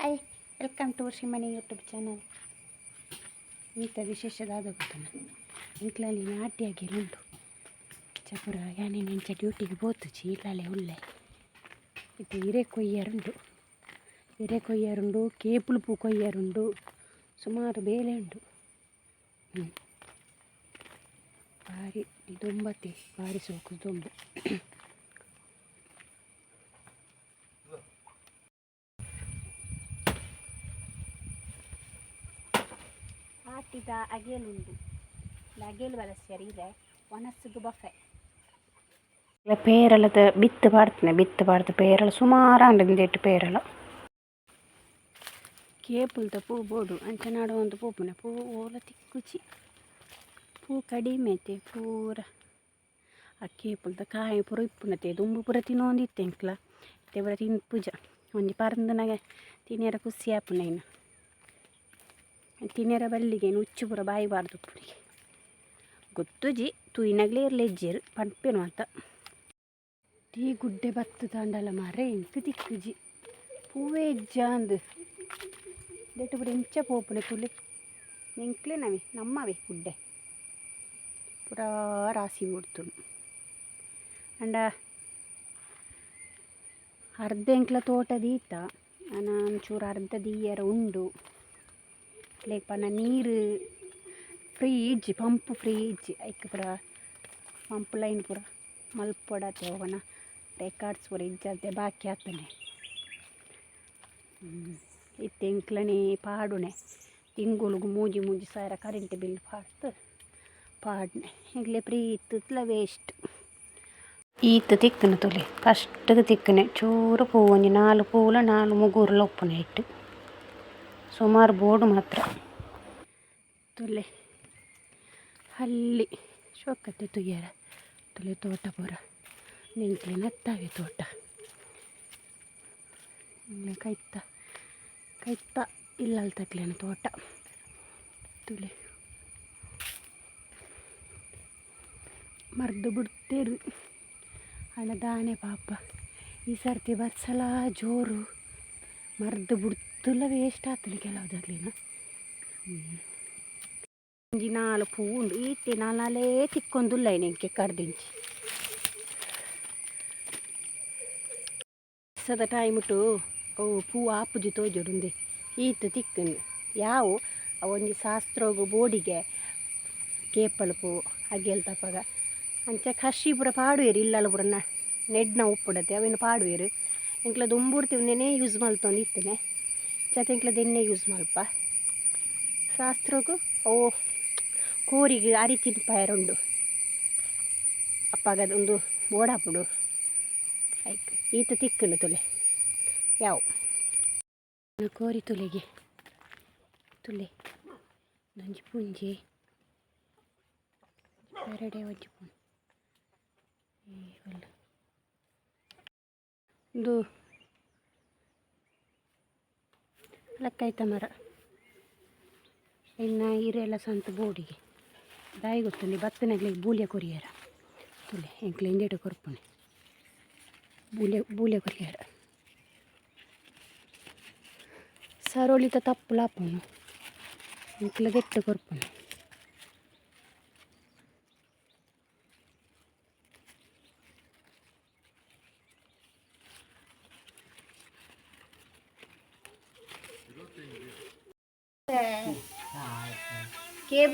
hi welcome to Shrimani YouTube channel ಇಂಥ ವಿಶೇಷದಾದ ಗೊತ್ತನ ಇಂಕ್ಲಲ್ಲಿ ನಾಟ್ಯಾಗಿ ಉಂಟು ಚಪುರ ಯಾನೇ ನೆಂಚ ಡ್ಯೂಟಿಗೆ ಬೋತು ಚೀಲಲೆ ಉಳ್ಳೆ ಇದು ಹಿರೇ ಕೊಯ್ಯರುಂಡು ಹಿರೇ ಕೊಯ್ಯರುಂಡು ಕೇಪುಳು ಪೂ ಕೊಯ್ಯರುಂಡು ಸುಮಾರು ಬೇಲೆ ಉಂಟು ಹ್ಞೂ ಭಾರಿ ದುಂಬತಿ ಭಾರಿ ಸೋಕು ದುಂಬು ಹಾಕಿದ ಅಗೇಲುಂಡು ಅಗೇಲು ಬಳಸ್ಯಾರ ಇದೆ ಒಣಸುಗು ಬಫೆ ಪೇರಲದ ಬಿತ್ತು ಪಾಡ್ತನೆ ಬಿತ್ತು ಪಾಡ್ದು ಪೇರಲ ಸುಮಾರು ಅಂಡಿಂದೆಟ್ಟು ಪೇರಲ ಕೇಪುಲ್ದ ಪೂ ಬೋಡು ಅಂಚನಾಡು ಒಂದು ಪೂಪುನ ಪೂ ಓಲ ತಿಕ್ಕುಚಿ. ಪೂ ಕಡಿಮೆ ಐತೆ ಪೂರ. ಆ ಕೇಪುಲ್ದ ಕಾಯಿ ಪೂರ ಇಪ್ಪುನತೆ ದುಂಬು ಪೂರ ತಿನ್ನೊಂದಿತ್ತೆ ಎಂಕ್ಲ ಇತ್ತೆ ಪೂರ ತಿನ್ಪುಜ ಒಂಜಿ ಪರಂದನಾಗ ತಿನ್ನೇರ ಖುಷಿ ಆಪುನ ಇನ್ನು. ತಿನ್ಯರ ಬಲ್ಲಿಗೆ ಉಚ್ಚು ಪೂರ ಬಾಯಿಬಾರ್ದು ಪುರಿಗೆ ಗೊತ್ತುಜಿ ತೂಯಿನಾಗಲೇ ಇರಲಿ ಎಜ್ಜೇರು ಪಂಪೇನು ಅಂತ. ಟೀ ಗುಡ್ಡೆ ಬತ್ತು ತಾಂಡಲ ಮಾರೆ ಎಂಕ್ ತಿಕ್ಕುಜಿ ಪೂವೇ ಎಜ್ಜ ಅಂದು. ದೇಟು ಪುರ ಇಂಚ ಪೋಪುನೆ ತುಲಿ. ಎಂಕ್ಲೆ ನವಿ, ನಮ್ಮವೆ ಗುಡ್ಡೆ. ಪೂರಾ ರಾಸಿ ಬಿಡ್ತು ಅಂಡ ಅರ್ಧ ಎಂಕ್ಲ ತೋಟ ದೀತ ನಾನು ಒಂಚೂರು ಅರ್ಧ ದೀಯರ ಉಂಡು. ಲೇಕ್ ಪನ್ನ ನೀರು ಫ್ರೀ ಇಜ್ಜಿ ಪಂಪ್ ಫ್ರೀ ಇಜ್ಜಿ ಐಕ್ ಪೂರ ಪಂಪ್ ಲೈನ್ ಪೂರ ಮಲ್ಪೊಡತೆ ಹೋಗೋಣ ರೆಕಾರ್ಡ್ಸ್ ಪೂರ ಇಜ್ಜದೆ ಬಾಕಿ ಆತನೆ ಇತ್ತೆ ಎಂಕ್ಲನೆ ಪಾಡುನೆ ತಿಂಗುಳುಗು ಮೂಜಿ ಮೂಜಿ ಸಾವಿರ ಕರೆಂಟ್ ಬಿಲ್ ಪಾಡ್ತು ಪಾಡ್ನೆ ಈಗಲೇ ಫ್ರೀ ಇತ್ತುತ್ಲ ವೇಸ್ಟ್ ತಿಕ್ಕನೆ ತುಲಿ ತಿಕ್ಕನೆ ಚೂರು ಪೂ ನಾಲ್ ನಾಲು ಪೂಲ ನಾಲು ಮುಗೂರ್ಲ ಉಪ್ಪುನೆ ಇಟ್ಟು ಸುಮಾರು ಬೋರ್ಡ್ ಮಾತ್ರ. ತುಲೆ. ಅಲ್ಲಿ ಶೋಕತ್ತೆ ತುಯ್ಯಾರ. ತುಲೆ ತೋಟ ಪೂರ. ನಿಂತ್ಲೆ ನತ್ತಾವೆ ತೋಟ. ಕೈತ. ಕೈತ್ತ ಕೈತ್ತ ಇಲ್ಲಲ್ಲಿ ತೋಟ. ತುಲೆ. ಮರ್ದು ಬಿಡ್ತೇರು. ದಾನೆ ಪಾಪ. ಈ ಸರ್ತಿ ಬರ್ಸಲ ಜೋರು. ಮರ್ದು ಬಿಡ್ತುಲ್ಲ ವೇಸ್ಟ್ ಆಗ್ತದೆ ಕೆಲವುದರ್ಲಿನ ಒಂಜಿ ನಾಲ್ ಪೂ ಉಂಡು ಈತೆ ನಾಲೇ ತಿಕ್ಕೊಂದುಲ್ಲ ನೆಂಕೆ ಕಡ್ದಿಂಚಿ ಸದ ಟೈಮ್ಟು ಅವು ಪೂ ಆಪುಜಿ ತೋಜೊಡುಂದೆ, ಈತ ತಿಕ್ಕನು ಯಾವು? ಅವೊಂದು ಶಾಸ್ತ್ರೋಗು ಬೋಡಿಗೆ ಕೇಪಳು ಪೂ ಅಗೆಲ್ ತಪ್ಪಗ ಅಂಚ ಕಷಿ ಪೂರ ಪಾಡುವೆರು ಇಲ್ಲಲ್ಲ ಪೂರ ನೆಡ್ನ ಉಪ್ಪುಡತೆ ಅವೇನು ಪಾಡುವೆರು? ಇಂಕ್ಲ ದುಂಬೂರ್ತಿ ಯೂಸ್ ಮಲ್ತೊಂದು ಇತ್ತನೆ. ಜತೆ ಎಣ್ಣೆ ಯೂಸ್ ಮಲ್ಪ ಶಾಸ್ತ್ರಗೂ ಓ ಕೋರಿಗೆ ಅರಿ ಉಂಡು ಅಪ್ಪಗ ಒಂದು ಬೋಡಾಪುಡು ಆಯ್ತು. ಈತ ತಿಕ್ಕಲು ತುಲೆ. ಯಾವ? ಕೋರಿ ತುಲೆಗೆ. ತುಲೆ. ನಂಜಿ ಪುಂಜಿ. ಎರಡೇ ಒಂಜಿ ಪುಂಜಿ. ಒಂದು ಲೆಕ್ಕಾಯ್ತ ಮರ? ಇನ್ನು ಹೀರೆಲ್ಲ ಸಂತ ಬೋಡಿಗೆ. ದಾಯಿ ಗೊತ್ತುಂಡು ಭತ್ತನಾಗ್ಲಿಗೆ ಬೂಲಿಯ ಕೊರಿಯರ. ತುಲೆ, ಎಂಕ್ಲೆ ಇಂದೇಟು ಕೊರ್ಪುಣೆ. ಬೂಲೆ ಬೂಲೆ ಕೊರಿಯಾರ. ಸರೋಳಿತ ತಪ್ಪು ಲಾಪುನು ಎಂಕ್ಲ ಗೆಟ್ಟು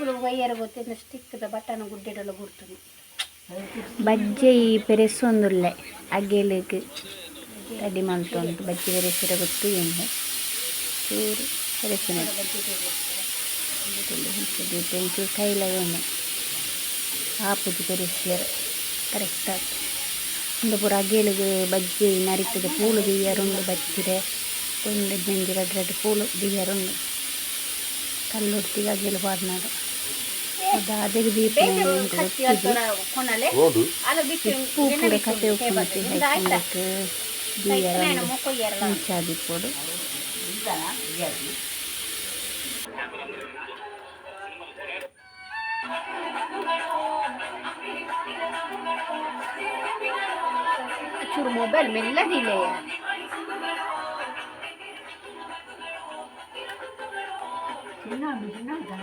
ಕೇಬಲ್ ವೈಯರ್ ಗೊತ್ತಿದ್ದ ಸ್ಟಿಕ್ದ ಬಟನ್ ಗುಡ್ಡೆಡಲು ಗುರ್ತುಂಡು ಬಜ್ಜೆ ಈ ಪೆರೆಸೊಂದುಲ್ಲೆ, ಅಗ್ಗೆಲಿಗೆ ತಡಿ ಮಲ್ತೊಂದು ಬಜ್ಜೆ ಪೆರೆಸಿರ ಗೊತ್ತು ಏನು? ಚೂರು ಪೆರೆಸಿನ ಒಂಚೂರು ಕೈಲ ಏನು ಆಪುಜಿ ಪೆರೆಸಿಯರ್ ಕರೆಕ್ಟ್ ಆಯ್ತು. ಒಂದು ಪೂರ ಅಗ್ಗೆಲಿಗೆ ಬಜ್ಜೆ ನರಿತದ, ಪೂಳು ದಿಯ್ಯರುಂಡು ಬಜ್ಜಿರೆ. ಒಂದು ಜಂಜಿರ ರಡ್ಡು ಪೂಳು ದಿಯ್ಯರುಂಡು ಕಲ್ಲೊಡ್ತಿಗೆ ಅಗ್ಗೆಲು ಪಾಡ್ನಾಗ ಅದು ಅದಕ್ಕೆ ದೀಪ ಉಪ್ಪು ಪೂರ ಕತೆ ಉಪ್ಪು ಮತ್ತೆ ಹಾಕಿ ದಿಯ್ಯರ ಮುಂಚಾದಿಪ್ಪೋಡು ಚೂರು ಮೊಬೈಲ್ ಮೆಲ್ಲದಿಲ್ಲ చిన్న చిన్న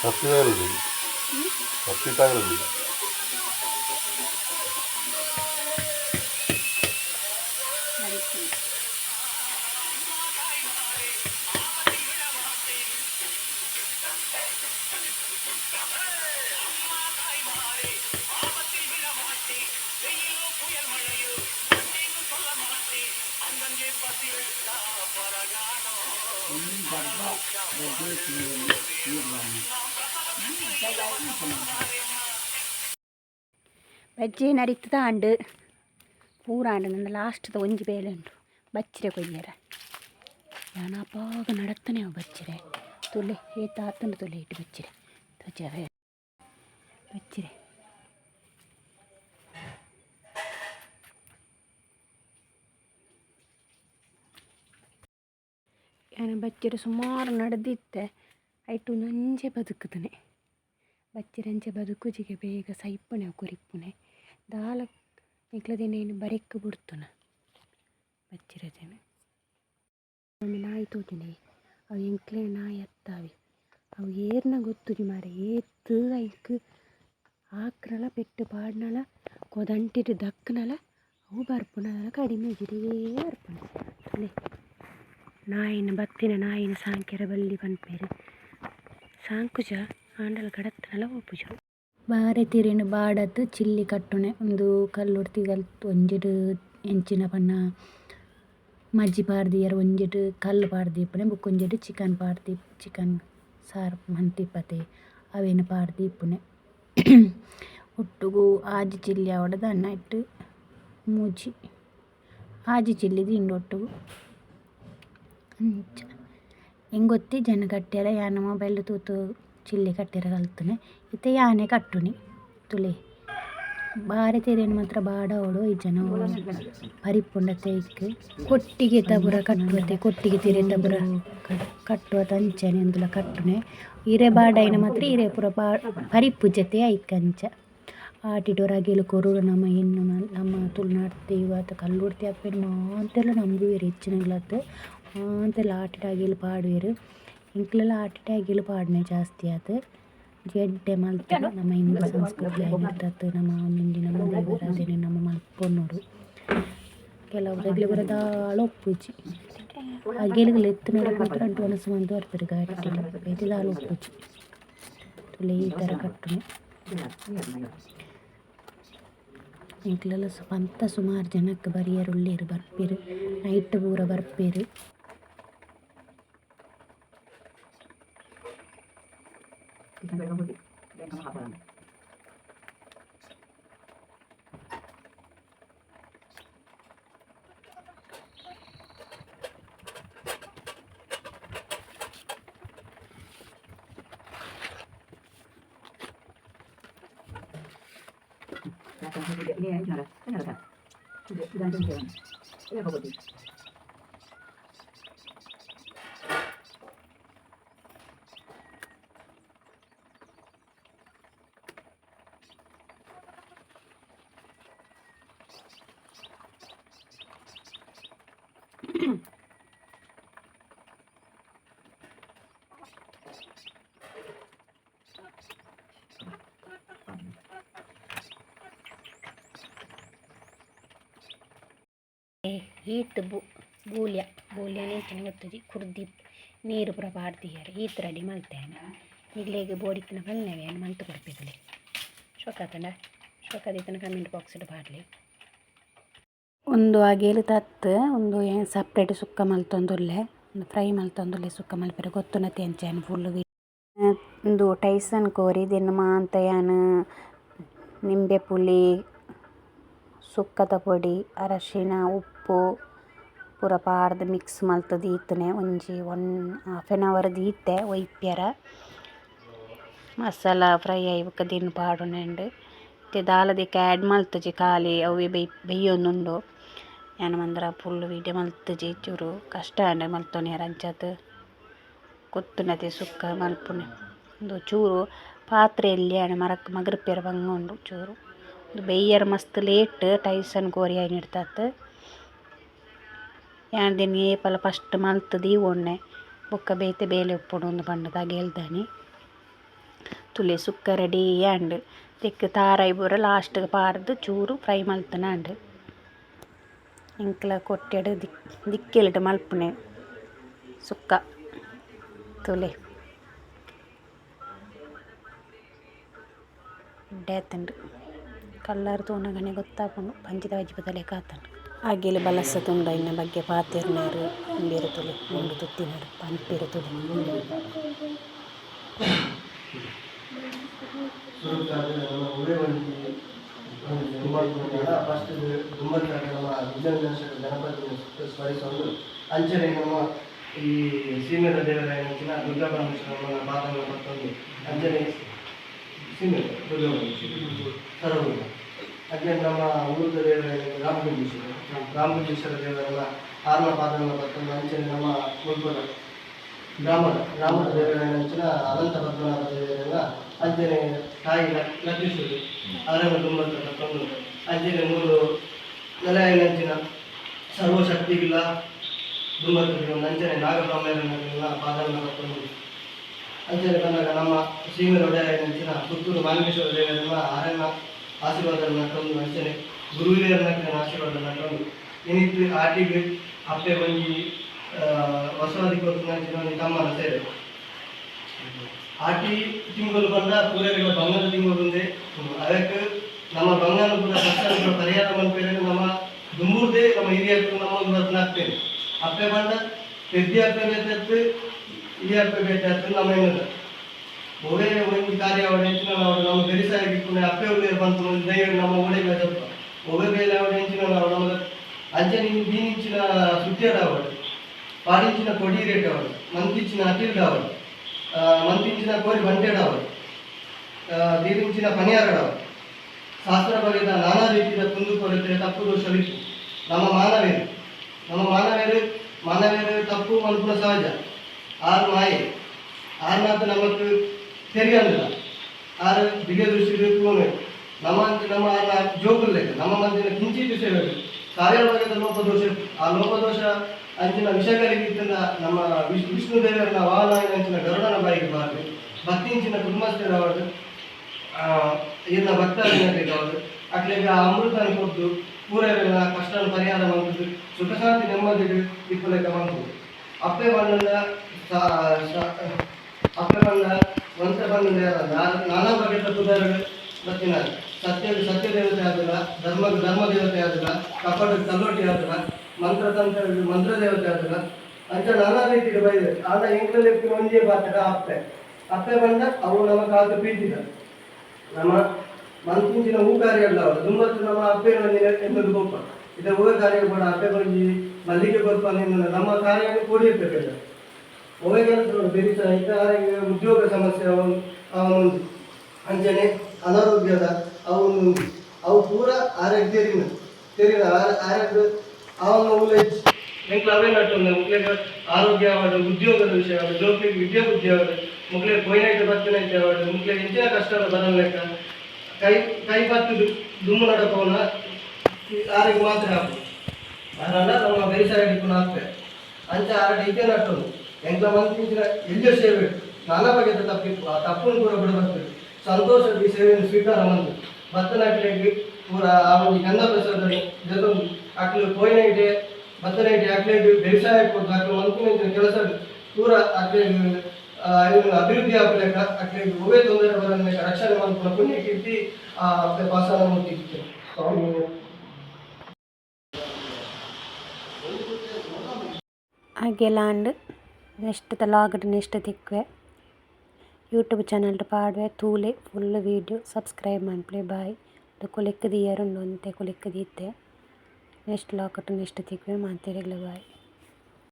കത്തി തകരുന്നില്ല കത്തി തകരുന്നില്ല ಬಜ್ಜಿ ನಡೀತದ ಅಂಡು ಪೂರಾಂಡು ನನ್ನ ಲಾಸ್ಟ್ದ ಒಂಜಿ ಬೇಲೆ ಉಂಟು ಬಚ್ಚಿರೆ ಕೊಯ್ಯರ ಯಾನಪ್ಪಾಗ ನಡತ್ತನೆ ಅವು ಬಚ್ಚಿರೆ ತುಲೆ ಏತ ಆತನ ತುಲೆ ಇಟ್ಟು ಬಚ್ಚಿರೆ ತಜವೆ ಬಚ್ಚಿರೆ ಬಚ್ಚಿರೆ ಸುಮಾರು ನಡೆದಿತ್ತೆ. ಐಟು ನಂಜೆ ಬದುಕುತ್ತಾನೆ. ಬಚ್ಚಿರಂಚೆ ಬದುಕುಜಿಗೆ ಬೇಗ ಸೈಪುನೆ ಕುರಿಪ್ಪುನೆ ದಾಲ ನಿಕ್ಲದೇನೇನು ಬರೆಕ್ ಬಿಡ್ತುನ. ಬಚ್ಚಿರದೇನು. ಒಮ್ಮೆ ನಾಯಿ ತೋತಿನಿ. ಅವು ಎಂಕ್ಲೆ ನಾಯಿ ಅತ್ತಾವಿ ಅವು ಏರ್ನ ಗೊತ್ತುರಿ ಮಾರೆ. ಏತ್ತು ಐಕ್ ಆಕ್ರಲ ಪೆಟ್ಟು ಪಾಡ್ನಲ ಕೊದಂಟಿಟ್ಟು ದಕ್ಕನಲ ಅವು ಬರ್ಪುನಲ ಕಡಿಮೆ ಬರ್ಪುನ ಅಲ್ಲೇ ನಾಯಿನ ಬತ್ತಿನ ನಾಯಿನ ಸಾಂಕೆರ ಬಲ್ಲಿ ಪನ್ಪೇರು ಸಾಂಕುಜ ಆಂಡಲ ಗಡತ್ತನಲ ಒಪ್ಪುಜ ಬಾರೆ ತಿರಿನ ಬಾಡದ್ದು ಚಿಲ್ಲಿ ಕಟ್ಟುನೆ ಒಂದು ಕಲ್ಲು ಕಲ್ತು ಒಂಜಿಡು ಎಂಚಿನ ಪನ್ನ ಮಜ್ಜಿ ಪಾರ್ದಿಯರು ಒಂಜಿಡು ಕಲ್ಲು ಪಾಡ್ದಿಪ್ಪನೆ ಬುಕ್ಕೊಂಜಿಡು ಚಿಕನ್ ಪಾಡ್ದಿ ಚಿಕನ್ ಸಾರು ಮಂತಿಪ್ಪತೆ ಅವೇನು ಪಾಡ್ದಿಪ್ಪುನೆ ಒಟ್ಟುಗು ಆಜಿ ಚಿಲ್ಲಿ ಅವಡದ ಅನ್ನ ಇಟ್ಟು ಮೂಜಿ. ಆಜಿ ಚಿಲ್ಲಿದು ಇಂಡೊಟ್ಟುಗು ಹೆಂಗೊತ್ತಿ ಜನ ಕಟ್ಟ್ಯಾರ ಯಾನ ಮೊಬೈಲ್ ತೂತು ಚಿಲ್ಲಿ ಕಟ್ಟಿರ ಕಲ್ತನೆ. ಇತ್ತೆ ಯಾನೆ ಕಟ್ಟುನಿ, ತುಲೆ. ಬಾರಿ ತೆರೇನು ಮಾತ್ರ ಬಾಡ ಅವಡು ಈ ಜನ ಪರಿಪುಂಡತೆ ಇಕ್ ಕೊಟ್ಟಿಗೆ ತಬುರ ಕಟ್ಟುವತೆ ಕೊಟ್ಟಿಗೆ ತಿರೆ ತಬುರ ಕಟ್ಟುವ ತಂಚನೆ ಅಂದುಲ ಕಟ್ಟುನೆ. ಇರೆ ಬಾಡೈನ ಮಾತ್ರ ಇರೆ ಪುರ ಬಾ ಐಕಂಚ. ಆಟಿಡು ರಗೆಲು ಕೊರೂರು ನಮ್ಮ ಹೆಣ್ಣು ನಮ್ಮ ತುಳುನಾಡ್ತೀವಿ ಇವತ್ತು ಕಲ್ಲುಡ್ತಿ ಅಪ್ಪೆನು ಮಾಂತೆಲ್ಲ ನಮಗುವೇರು ಹೆಚ್ಚಿನಗ್ಲತ್ತು ಮಾಂತೆಲ್ಲ ಆಟಿಡಾಗಿಲು ಪಾಡುವೆರು ಇಂಕ್ಲೆಲ್ಲ ಆಟಿಡಾಗಿಲು ಪಾಡ್ನೆ ಜಾಸ್ತಿ ಆದ್ ಜಡ್ಡೆ ಮಲ್ತ ನಮ್ಮ ಹಿಂದೂ ಸಂಸ್ಕೃತಿ ಆಗಿರ್ತದೆ. ನಮ್ಮ ಮುಂದಿನ ನಮ್ಮ ದೇವರಾಧನೆ ನಮ್ಮ ಕೆಲವು ರಗ್ಲಿ ಬರದಾಳ ಒಪ್ಪುಜಿ ಆ ಗೆಲುಗಲು ಎತ್ತು ನಡಕ್ಕೆ ಮಾತ್ರ ಅಂಟು ಮನಸ್ಸು ಮಂದು ಬರ್ತಾರೆ ಗಾಡಿ ಬೆದಿದಾಳ ಒಪ್ಪುಜಿ ತುಲೆ ಈ ಥರ ಕಟ್ಟುನೆ ಇಂಕ್ಲೆಲ್ಲ ಸ್ವಂತ ಸುಮಾರು ಜನಕ್ಕೆ ಬರಿಯರು ಉಳ್ಳೇರು ಬರ್ಪೇರು. ನೈಟ್ ಪೂರ ಬರ್ಪೇರು. Nakahuli niya, yun lang. Kanya ka. Sudan din kayo. Ilan ka po dito? ಹೀಟ್ ಬು ಬೂಲ್ಯ ಬೂಲ್ಯನೇ ಚೆನ್ನಾಗಿ ಕುರ್ದಿ ನೀರು ಪೂರ ಈ ಥರ ಅಡಿ ಮಲ್ತೇನೆ ಈಗಲೇಗೆ ಬೋಡಿತ್ತಿನ ಬಲ್ನೇವೆ ಏನು ಮಂತು ಕೊಡ್ಪಿದ್ಲಿ ಶೊಕ್ಕತಂಡ ಶೊಕ್ಕದಿತ್ತನ ಕಮೆಂಟ್ ಇಟ್ಟು ಪಾಡ್ಲಿ ಒಂದು ಆಗೇಲು ತತ್ತು ಒಂದು ಸಪ್ರೇಟ್ ಸುಕ್ಕ ಮಲ್ತೊಂದುಲ್ಲೆ ಒಂದು ಫ್ರೈ ಮಲ್ತೊಂದುಲ್ಲೆ ಸುಕ್ಕ ಮಲ್ಪೆರೆ ಗೊತ್ತುನತೆ ಅಂಚೆನು ಫುಲ್ಲು ಒಂದು ಟೈಸನ್ ಕೋರಿ, ದಿನ ಮಾಂತ ಏನು ನಿಂಬೆ ಪುಳಿ ಸುಕ್ಕದ ಪೊಡಿ, ಅರಶಿನ, ಉಪ್ಪು. ಪೂರ ಪಾಡ್ದ್ ಮಿಕ್ಸ್ ಮಲ್ತ್ ಇತ್ತನೆ ಒಂಜಿ ಒನ್ ಹಾಫ್ ಆನ್ ಅವರ್ ದೀತೆ ಒಯ್ಪ್ಯರ. ಮಸಾಲ ಫ್ರೈ ಆಯಿ ಬೊಕ ದಿನ ಪಾಡುನೆಂಡು ಇತ್ತೆ ದಾಲ ದಿಕ್ಕ ಆ್ಯಡ್ ಮಲ್ತುಜಿ ಖಾಲಿ ಅವು ಬೇಯ್ ಬೇಯೊಂದುಂಡು. ಯಾನ್ ಮಂದ್ರ ಫುಲ್ ವೀಡಿಯೋ ಮಲ್ತಜಿ ಚೂರು ಕಷ್ಟ ಆಂಡ ಮಲ್ತೊನೆರ್ ಅಂಚಾದ್ ಕೊತ್ತುನತಿ ಸುಕ್ಕ ಮಲ್ಪುನೆ. ಉಂದು ಚೂರು ಪಾತ್ರೆಯಲ್ಲಿ ಆಂಡ ಮರಕ್ ಮಗರ್ಪೆರ್ ಬಂಗ ಉಂಡು ಚೂರು. ಒಂದು ಬೆಯ್ಯರೆ ಮಸ್ತ್ ಲೇಟ್ ಟೈಸನ್ ಗೋರಿಯಾಗಿ ಆಯಿನಿಡ್ತತ್ ದಿನ ಏಪಲ ಫಸ್ಟ್ ಮಲ್ತ್ ದೀವೊನ್ನೆ ಬೊಕ್ಕ ಬೇತೆ ಬೇಲೆ ಉಪ್ಪುಂಡು ಒಂದು ಪಂಡ ತಗೇಲ್ದನಿ ತುಲೆ ಸುಕ್ಕ ರೆಡಿ ಆಂಡ್ ತೆಕ್ಕ ತಾರಾಯಿ ಪೂರ ಲಾಸ್ಟ್ಗೆ ಪಾರ್ದು ಚೂರು ಫ್ರೈ ಮಲ್ತುನಾಂಡ್ ಇಂಕ್ಲ ಕೊಟ್ಟೆಡು ದಿಕ್ ದಿಕ್ಕೆಲಿಟ್ ಮಲ್ಪುನೆ ಸುಕ್ಕ, ತುಲೆ. ಎಡ್ಡೆ ಕಲ್ಲರ್ ತೂನಗನೆ ಗೊತ್ತಾಪುಂಡು ಪಂಚದ ಬಜ್ಜಿ ಬದಲೆ ಕಾತಂಡು. ಆಗೆಲೆ ಬಲಸ ತುಂಡ ಇನ್ನ ಬಗ್ಗೆ ಪಾತೆರ್ನರು ಉಂಡೆರ್ ತುಲೆ ಉಂಡು ತುತ್ತಿನಡು ಪನ್ಪೆರ್ ತುಲೆ ಅಂಚನೆ ನಮ್ಮ ಈ ಸೀಮೆದ ದೇವರ ಹೆಚ್ಚಿನ ದುರ್ಗಾ ಪರಮೇಶ್ವರ ಪಾದಗಳ ಮತ್ತೊಂದು ಅಂಚನೆ ಸೀಮೆ ದುರ್ಗಾ ಪರಮೇಶ್ವರ ಹಾಗೆ ನಮ್ಮ ಊರದ ದೇವರ ರಾಮಗುಂಜೇಶ್ವರ ರಾಮಗುಂಜೇಶ್ವರ ದೇವರೆಲ್ಲ ಆರ್ಮ ಪಾದಗಳ ಬರ್ತಾರೆ ಅಂಚನೆ ನಮ್ಮ ಮುಲ್ಪದ ಗ್ರಾಮದ ಗ್ರಾಮದ ದೇವರ ಹೆಚ್ಚಿನ ಅನಂತ ಪದ್ಮನಾಭ ದೇವರೆಲ್ಲ ಅಂಜನೆ ತಾಯಿ ಲಕ್ಷ್ಮೀಶ್ವರಿ. ಅದರ ತುಂಬಂತ ಕರ್ಕೊಂಡು ಅಂಜನೆ ಮೂರು ನೆಲೆಯಂಚಿನ ಸರ್ವಶಕ್ತಿಗಿಲ್ಲ ದುಂಬತ್ತಿಗೆ ಒಂದು ಅಂಚನೆ ನಾಗಬ್ರಹ್ಮರನ್ನೆಲ್ಲ ಪಾದವನ್ನು ಕರ್ಕೊಂಡು ಅಂಚನೆ ಬಂದಾಗ ನಮ್ಮ ಸೀಮೆ ಒಡೆಯಂಚಿನ ಪುತ್ತೂರು ಮಾಲಿಕೇಶ್ವರ ದೇವರೆಲ್ಲ ಆರನ್ನ ಆಶೀರ್ವಾದವನ್ನು ನಕ್ಕೊಂಡು ಅಂಚನೆ ಗುರುವಿನ ಆಶೀರ್ವಾದ ನಕ್ಕೊಂಡು ಏನಿತ್ತು, ಆಟಿಗೆ ಅಪ್ಪೆ ಬಂಜಿ ಹೊಸವಾದಿ ತಮ್ಮ ನಂಚಿನ ತಮ್ಮನ ಸೇವೆ ಆಟಿ ತಿಂಗಳು ಬಂದ ಪೂರೈಗಳ ಬಂಗಾರ ತಿಂಗಳು ಬಂದೆ. ಅದಕ್ಕೆ ನಮ್ಮ ಬಂಗಾರ ಕೂಡ ಕಷ್ಟಗಳ ಪರಿಹಾರ ಬಂದ ನಮ್ಮ ದುಂಬೂರ್ದೆ, ನಮ್ಮ ಹಿರಿಯರು ನಮ್ಮ ಒಂದು ಬದಲಾಗ್ತೇವೆ ಅಪ್ಪೆ ಬಂದ ಪೆದ್ದಿ ಅಪ್ಪೆ ಬೇತತ್ತು ಹಿರಿಯ ಅಪ್ಪೆ ಬೇತತ್ತು ನಮ್ಮ ಏನದ ಒವೇ ಒಂದು ಕಾರ್ಯ ಅವಡ ಹೆಂಚಿನ ಅವಡು ನಮ್ಮ ಬೆರಿಸಾಗಿಟ್ಟು ಅಪ್ಪೆ ಒಳ್ಳೆಯ ಬಂತು, ಒಂದು ನಮ್ಮ ಒಳ್ಳೆ ಬೇದಪ್ಪ ಒಬ್ಬ ಮೇಲೆ ಅವಡ ಹೆಂಚಿನ ಅವಡು ನಮ್ಮ ಅಂಚೆ ನೀವು ದೀನಿಂಚಿನ ಸುದ್ದಿಯಡ ಅವಡು ಪಾಡಿಂಚಿನ ಕೊಡಿ ರೇಟ್ ಅವಡು ಮಂತಿಂಚಿನ ಅತಿರ್ಡ ಅವಡು ಮಂತಿಂಚಿನ ಕೋರಿ ಬಂಟೆಡವರು ದೀರಿಂಚಿನ ಪನಿಯಾರಡವರು ಶಾಸ್ತ್ರ ಬಗೆದ ನಾನಾ ರೀತಿಯ ಕುಂದು ಕೊರತೆ, ತಪ್ಪು ದೋಷವಿತ್ತು ನಮ್ಮ ಮಾನವೇರು ನಮ್ಮ ಮಾನವೇರು ಮಾನವೇರು ತಪ್ಪು ಮನುಕುಲ ಸಹಜ. ಆರು ಮಾಯೆ. ಆರ್ನಾಥ ನಮಕ್ ತೆರಿಯಲ್ಲ ಆರು ದಿವ್ಯ ದೃಷ್ಟಿ ನಮ್ಮ ನಮ್ಮ ಆರ್ನ ಜೋಗುಲ್ ನಮ್ಮ ಮಂದಿನ ಕಿಂಚಿತ್ ಸೇವೆ ಕಾರ್ಯಭಾಗದ ಲೋಪದೋಷ, ಆ ಲೋಪದೋಷ ಅಂಚಿನ ವಿಷಯಗಳಿಗಿಂತ ನಮ್ಮ ವಿಶ್, ವಿಷ್ಣು ದೇವರನ್ನ ವಾಹನ ಅಂಚಿನ ಗರುಡನ ಬಾಯಿಗೆ ಬಾರದು ಭಕ್ತಿಂಚಿನ ಕುಟುಂಬಸ್ಥರ ಅವಳು ಇನ್ನ ಭಕ್ತರಿಗೆ ಅವಳು ಅಕ್ಲೆಗೆ ಆ ಅಮೃತನ ಕೊಟ್ಟು ಪೂರೈಗಳ ಕಷ್ಟನ ಪರಿಹಾರ ಮಾಡುದು ಸುಖ ಶಾಂತಿ ನೆಮ್ಮದಿಗೆ ಇಪ್ಪಲೆಕ್ಕ ಮಾಡ್ಬೋದು ಅಪ್ಪೆ ಬಣ್ಣದ ಅಪ್ಪೆ ಬಣ್ಣ ಮಂತ್ರ ಬಂದ ನಾನಾ ಬಗೆಯ ಸುಧಾರಣೆ ಬರ್ತಿನ ಸತ್ಯ ಸತ್ಯ ದೇವತೆ ಆದಿಲ್ಲ, ಧರ್ಮ ಧರ್ಮ ದೇವತೆ ಆದಿಲ್ಲ, ಕಪಟ ಕಲ್ಲೋಟಿ ಆದಿಲ್ಲ, ಮಂತ್ರ ತಂತ್ರ ಮಂತ್ರ ದೇವತೆ ಆದಿಲ್ಲ, ಅಂತ ನಾನಾ ರೀತಿಗೆ ಬೈದೆ ಆದ ಎಂಕ್ಲಲ್ಲಿ ಒಂದೇ ಬಾತಕ ಅಪ್ಪೆ ಅಪ್ಪೆ ಬಂದ ಅವು ನಮ್ಮ ಕಾದು ಪೀತಿದ ನಮ್ಮ ಮಂತಿಂಚಿನ ಹೂ ಕಾರ್ಯ ಅಲ್ಲ ಅವರು. ದುಂಬತ್ತು ನಮ್ಮ ಅಪ್ಪೆ ಎಂಬುದು ಗೊಪ್ಪ ಇದು ಹೂವ ಕಾರ್ಯ ಕೂಡ ಅಪ್ಪೆ ಬಂದಿ ಮಲ್ಲಿಗೆ ಗೊಲ್ಪ ನಮ್ಮ ಕಾರ್ಯ ಕೂಡಿರ್ಬೇಕಲ್ಲ ಒಳಗೆಲ್ಲ ಬೆರಿತ ಇತರರಿಗೆ ಉದ್ಯೋಗ ಸಮಸ್ಯೆ ಅವನು ಅವನು ಅಂಚನೆ ಅನಾರೋಗ್ಯದ ಅವನು ಅವು ಪೂರ ಆರೋಗ್ಯ ತೆರಿನ ಆರೋಗ್ಯ ಅವನ ಉಲ್ಲೇಖ ಎಂಕ್ಲ ಅವೇ ನಟ್ಟು ಮುಕ್ಳಿಗೆ ಆರೋಗ್ಯ ಆವಡು ಉದ್ಯೋಗದ ವಿಷಯ ಆವಡು ವಿದ್ಯೆ ವಿದ್ಯಾ ಬುದ್ಧಿ ಕೊಯ್ನಾಯ್ತು ಮುಕ್ಳಿಗೆ ಕೊಯ್ನೈತೆ ಮಕ್ಕಳಿಗೆ ಇಂಚಿನ ಕಷ್ಟದ ಬರಲ್ಲ ಲೆಕ್ಕ. ಕೈ ಕೈ ಬತ್ತು ದುಮ್ಮು ನಡಪವನ್ನ ಆರೋಗ್ಯ ಮಾತ್ರ ಹಾಕು. ಅದನ್ನ ನಮ್ಮ ಬೇಸಾಯ ಹಿಡ್ಕೊಂಡು ಹಾಕ್ತೇವೆ ಅಂಚ ಆರೋಗ್ಯ ಇದ್ದೇ ನಟ್ಟು ಎಂತ ಮಂತ್ರಿಗಳ ಎಲ್ಲಿ ಸೇವೆ ನಾನಾ ಬಗೆದ ತಪ್ಪಿತ್ತು ಆ ತಪ್ಪನ್ನು ಕೂಡ ಬಿಡಬರ್ತದೆ ಸಂತೋಷದ ಈ ಸೇವೆಯನ್ನು ಸ್ವೀಕಾರ ಮಂದು ಭತ್ತನಾಟ್ಲಿಗೆ ಪೂರ ಆ ಒಂದು ಗಂಧ ಪ್ರಸಾದನೆ ಇದೊಂದು ಅಕ್ಲು ಕೋಯಿನ ಇದೆ ಭತ್ತನ ಇದೆ ಅಕ್ಲಿಗೆ ಬೇಸಾಯ ಕೊಟ್ಟು ಅಕ್ಲು ಮಂತ್ರಿನ ಕೆಲಸ ಪೂರ ಅಕ್ಲಿಗೆ ಇವನು ಅಭಿವೃದ್ಧಿ ಆಗಲೇಕ ಅಕ್ಲಿಗೆ ಒವೇ ತೊಂದರೆ ಬರಲೇಕ ರಕ್ಷಣೆ ಮಾಡ್ಕೊಂಡು ಪುಣ್ಯ ಕೀರ್ತಿ ಆ ಪಾಸನ ಮುಟ್ಟಿತ್ತು ಅಂಡ್ ನೆಕ್ಸ್ಟ್ ಲಾಗಡ್ ನೆಕ್ಸ್ಟ್ ತಿಕ್ವೆ. ಯೂಟ್ಯೂಬ್ ಚಾನಲ್ ಪಾಡ್ವೆ. ತೂಲೆ ಫುಲ್ ವೀಡಿಯೋ ಸಬ್ಸ್ಕ್ರೈಬ್ ಮನ್ಪುಲೆ ಬಾಯ್ ಕುಲೆಕ್ ದಿಯರುಂಡು ಒಂತೆ ಕುಲೆಕ್ ದೀತೆ ನೆಕ್ಸ್ಟ್ ಲಾಕಟ್ ನೆಕ್ಸ್ಟ್ ತಿಕ್ವೆ ಮಾತೆರೆಗ್ಲ ಬಾಯ್